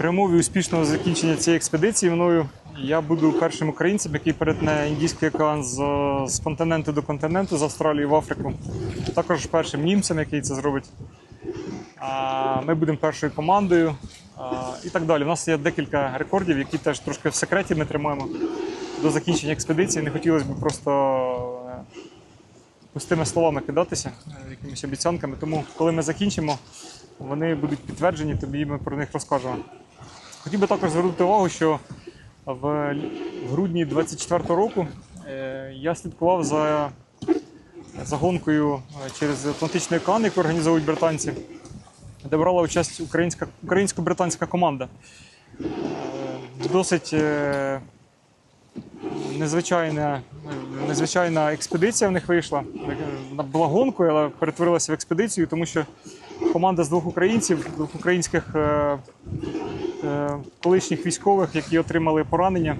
Е, успішного закінчення цієї експедиції мною я буду першим українцем, який перетне Індійський океан з, з континенту до континенту, з Австралії в Африку. Також першим німцем, який це зробить. Ми будемо першою командою і так далі. У нас є декілька рекордів, які теж трошки в секреті ми тримаємо до закінчення експедиції. Не хотілося б просто пустими словами кидатися, е, якимись обіцянками. Тому, коли ми закінчимо, вони будуть підтверджені, тобі ми про них розкажемо. Хотів би також звернути увагу, що в грудні 24-го року е, я слідкував за, за гонкою е, через Атлантичний океан, яку організовують британці, де брала участь українсько-британська команда. Досить незвичайна, незвичайна експедиція в них вийшла. Була гонкою, але перетворилася в експедицію, тому що команда з двох українців, двох українських е, е, колишніх військових, які отримали поранення,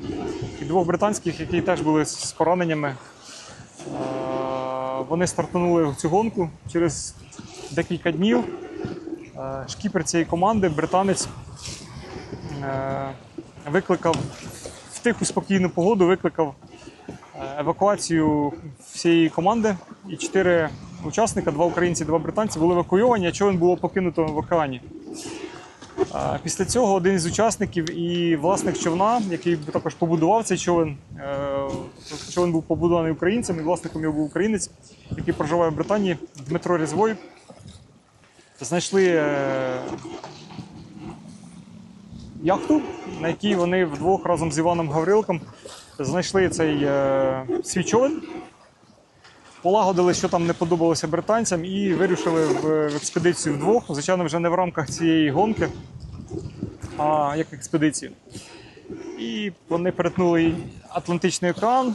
і двох британських, які теж були з пораненнями. Е, Вони стартанули цю гонку через декілька днів. Е, Шкіпер цієї команди, британець, е, викликав тиху спокійну погоду, викликав е, евакуацію всієї команди. І чотири учасника, два українці, два британці, були евакуйовані, а човен було покинуто в океані. Е, Після цього один із учасників і власник човна, який також побудував цей човен, е, човен був побудований українцем, і власником його був українець, який проживає в Британії, Дмитро Різвой. Знайшли яхту, на якій вони вдвох разом з Іваном Гаврилком знайшли цей е, свій човен, полагодили, що там не подобалося британцям, і вирушили в, в експедицію вдвох. Звичайно, вже не в рамках цієї гонки, а як експедицію. І вони перетнули Атлантичний океан,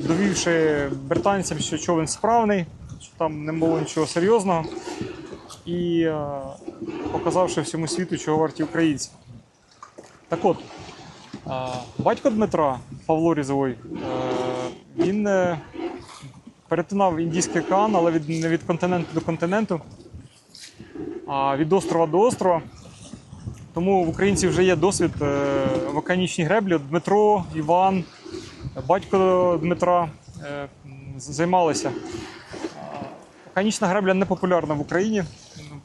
довівши британцям, що човен справний, що там не було нічого серйозного, і е, показавши всьому світу, чого варті українці. Так от, батько Дмитра Павло Різовой, е, він е, перетинав Індійський океан, але від, не від континенту до континенту, а від острова до острова. Тому в українців вже є досвід е, в океанічній греблі. Дмитро, Іван, батько Дмитра займалися. Океанічна гребля не популярна в Україні.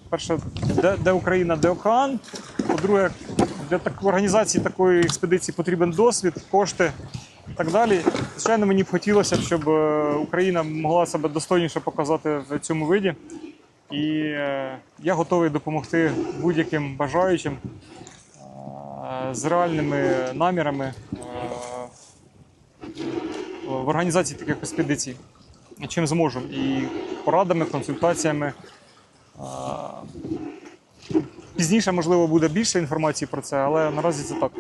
Перше, де, де Україна, де океан. По-друге, для так, організації такої експедиції потрібен досвід, кошти і так далі. Звичайно, мені б хотілося, щоб е, Україна могла себе достойніше показати в цьому виді. І е, я готовий допомогти будь-яким бажаючим е, з реальними намірами в організації таких експедицій. Чим зможу. І порадами, консультаціями. Пізніше, можливо, буде більше інформації про це, але наразі це так.